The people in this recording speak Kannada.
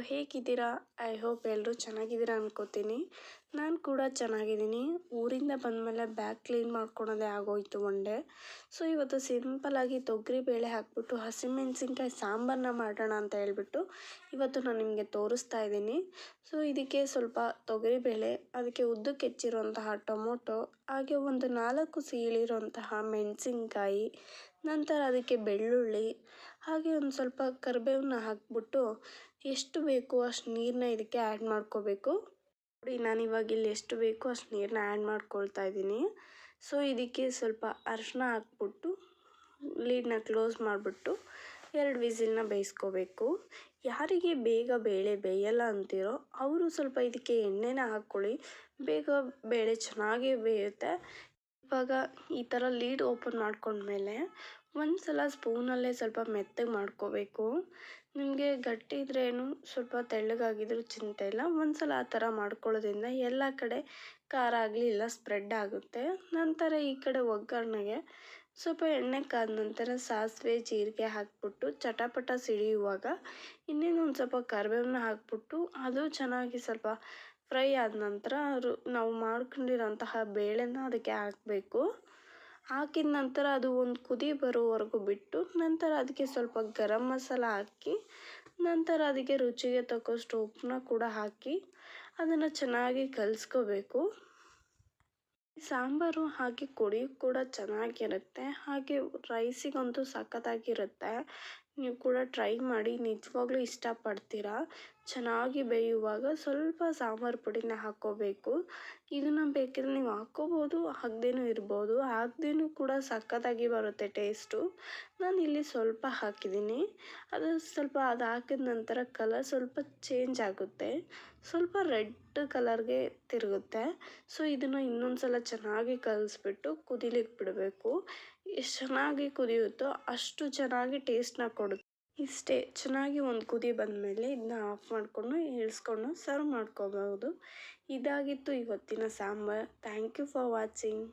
ಹೇಗಿದ್ದೀರಾ? ಐ ಹೋಪ್ ಎಲ್ಲರೂ ಚೆನ್ನಾಗಿದ್ದೀರಾ ಅನ್ಕೋತೀನಿ. ನಾನು ಕೂಡ ಚೆನ್ನಾಗಿದ್ದೀನಿ. ಊರಿಂದ ಬಂದಮೇಲೆ ಬ್ಯಾಗ್ ಕ್ಲೀನ್ ಮಾಡ್ಕೊಳೋದೇ ಆಗೋಯಿತು ಒನ್ ಡೇ ಸೊ, ಇವತ್ತು ಸಿಂಪಲಾಗಿ ತೊಗರಿ ಬೇಳೆ ಹಾಕ್ಬಿಟ್ಟು, ಹಸಿಮೆಣ್ಸಿನ್ಕಾಯಿ ಸಾಂಬಾರನ್ನ ಮಾಡೋಣ ಅಂತ ಹೇಳ್ಬಿಟ್ಟು ಇವತ್ತು ನಾನು ನಿಮಗೆ ತೋರಿಸ್ತಾ ಇದ್ದೀನಿ. ಸೊ, ಇದಕ್ಕೆ ಸ್ವಲ್ಪ ತೊಗರಿ ಬೇಳೆ, ಅದಕ್ಕೆ ಉದ್ದಕ್ಕೆ ಹೆಚ್ಚಿರುವಂತಹ ಟೊಮೊಟೊ, ಹಾಗೆ ಒಂದು ನಾಲ್ಕು ಸೀಳಿರುವಂತಹ ಮೆಣಸಿನ್ಕಾಯಿ ನಂತರ ಅದಕ್ಕೆ ಬೆಳ್ಳುಳ್ಳಿ, ಹಾಗೆ ಒಂದು ಸ್ವಲ್ಪ ಕರಿಬೇವನ್ನ ಹಾಕಿಬಿಟ್ಟು ಎಷ್ಟು ಬೇಕು ಅಷ್ಟು ನೀರನ್ನ ಇದಕ್ಕೆ ಆ್ಯಡ್ ಮಾಡ್ಕೋಬೇಕು. ನೋಡಿ, ನಾನು ಇವಾಗ ಇಲ್ಲಿ ಎಷ್ಟು ಬೇಕು ಅಷ್ಟು ನೀರನ್ನ ಆ್ಯಡ್ ಮಾಡ್ಕೊಳ್ತಾ ಇದ್ದೀನಿ. ಸೊ ಇದಕ್ಕೆ ಸ್ವಲ್ಪ ಅರಿಶಿನ ಹಾಕ್ಬಿಟ್ಟು ಲೀಡ್ನ ಕ್ಲೋಸ್ ಮಾಡಿಬಿಟ್ಟು ಎರಡು ವಿಸಿಲ್ನ ಬೇಯಿಸ್ಕೋಬೇಕು. ಯಾರಿಗೆ ಬೇಗ ಬೇಳೆ ಬೇಯಲ್ಲ ಅಂತೀರೋ ಅವರು ಸ್ವಲ್ಪ ಇದಕ್ಕೆ ಎಣ್ಣೆನ ಹಾಕ್ಕೊಳ್ಳಿ. ಬೇಗ ಬೇಳೆ ಚೆನ್ನಾಗಿ ಬೇಯುತ್ತೆ. ಇವಾಗ ಈ ಥರ ಲೀಡ್ ಓಪನ್ ಮಾಡ್ಕೊಂಡ್ಮೇಲೆ ಒಂದು ಸಲ ಸ್ಪೂನಲ್ಲೇ ಸ್ವಲ್ಪ ಮೆತ್ತಗೆ ಮಾಡ್ಕೋಬೇಕು. ನಿಮಗೆ ಗಟ್ಟಿ ಇದ್ರೇನು ಸ್ವಲ್ಪ ತೆಳ್ಳಗಾಗಿದ್ರೂ ಚಿಂತೆ ಇಲ್ಲ. ಒಂದು ಸಲ ಆ ಥರ ಮಾಡ್ಕೊಳ್ಳೋದ್ರಿಂದ ಎಲ್ಲ ಕಡೆ ಖಾರ ಆಗಲಿ ಇಲ್ಲ, ಸ್ಪ್ರೆಡ್ ಆಗುತ್ತೆ. ನಂತರ ಈ ಕಡೆ ಒಗ್ಗರಣೆಗೆ ಸ್ವಲ್ಪ ಎಣ್ಣೆ ಕಾದ ನಂತರ ಸಾಸಿವೆ, ಜೀರಿಗೆ ಹಾಕಿಬಿಟ್ಟು ಚಟಪಟ ಸಿಡಿಯುವಾಗ ಇನ್ನೇನು ಒಂದು ಸ್ವಲ್ಪ ಕರಿಬೇವನ್ನ ಹಾಕಿಬಿಟ್ಟು ಅದು ಚೆನ್ನಾಗಿ ಸ್ವಲ್ಪ ಫ್ರೈ ಆದ ನಂತರ ನಾವು ಮಾಡ್ಕೊಂಡಿರೋಂತಹ ಬೇಳೆನ ಅದಕ್ಕೆ ಹಾಕಬೇಕು. ಹಾಕಿದ ನಂತರ ಅದು ಒಂದು ಕುದಿ ಬರೋವರೆಗೂ ಬಿಟ್ಟು ನಂತರ ಅದಕ್ಕೆ ಸ್ವಲ್ಪ ಗರಂ ಮಸಾಲ ಹಾಕಿ ನಂತರ ಅದಕ್ಕೆ ರುಚಿಗೆ ತಕ್ಕಷ್ಟು ಉಪ್ಪನ್ನ ಕೂಡ ಹಾಕಿ ಅದನ್ನು ಚೆನ್ನಾಗಿ ಕಲಸ್ಕೋಬೇಕು. ಸಾಂಬಾರು ಹಾಕಿ ಕುಡಿಯೋಕ್ಕೆ ಕೂಡ ಚೆನ್ನಾಗಿರುತ್ತೆ. ಹಾಗೆ ರೈಸಿಗಂತೂ ಸಖತ್ತಾಗಿರುತ್ತೆ. ನೀವು ಕೂಡ ಟ್ರೈ ಮಾಡಿ, ನಿಜವಾಗ್ಲೂ ಇಷ್ಟಪಡ್ತೀರಾ? ಚೆನ್ನಾಗಿ ಬೇಯುವಾಗ ಸ್ವಲ್ಪ ಸಾಂಬಾರು ಪುಡಿನ ಹಾಕ್ಕೋಬೇಕು. ಇದನ್ನು ಬೇಕಿದ್ರೆ ನೀವು ಹಾಕ್ಕೋಬೋದು, ಹಾಕ್ದೇನೂ ಇರ್ಬೋದು. ಹಾಕ್ದೇನೂ ಕೂಡ ಸಖತ್ತಾಗಿ ಬರುತ್ತೆ ಟೇಸ್ಟು. ನಾನು ಇಲ್ಲಿ ಸ್ವಲ್ಪ ಹಾಕಿದ್ದೀನಿ. ಅದು ಸ್ವಲ್ಪ ಅದು ಹಾಕಿದ ನಂತರ ಕಲರ್ ಸ್ವಲ್ಪ ಚೇಂಜ್ ಆಗುತ್ತೆ. ಸ್ವಲ್ಪ ರೆಡ್ ಕಲರ್ಗೆ ತಿರುಗುತ್ತೆ. ಸೊ, ಇದನ್ನು ಇನ್ನೊಂದು ಸಲ ಚೆನ್ನಾಗಿ ಕಲಸ್ಬಿಟ್ಟು ಕುದಿಲಿಕ್ಕೆ ಬಿಡಬೇಕು. ಎಷ್ಟು ಚೆನ್ನಾಗಿ ಕುದಿಯುತ್ತೋ ಅಷ್ಟು ಚೆನ್ನಾಗಿ ಟೇಸ್ಟನ್ನ ಕೊಡುತ್ತೆ. ಇಷ್ಟೇ ಚೆನ್ನಾಗಿ ಒಂದು ಕುದಿ ಬಂದಮೇಲೆ ಇದನ್ನ ಆಫ್ ಮಾಡಿಕೊಂಡು ಇಳಿಸ್ಕೊಂಡು ಸರ್ವ್ ಮಾಡ್ಕೋಬಹುದು. ಇದಾಗಿತ್ತು ಇವತ್ತಿನ sambar. Thank you for watching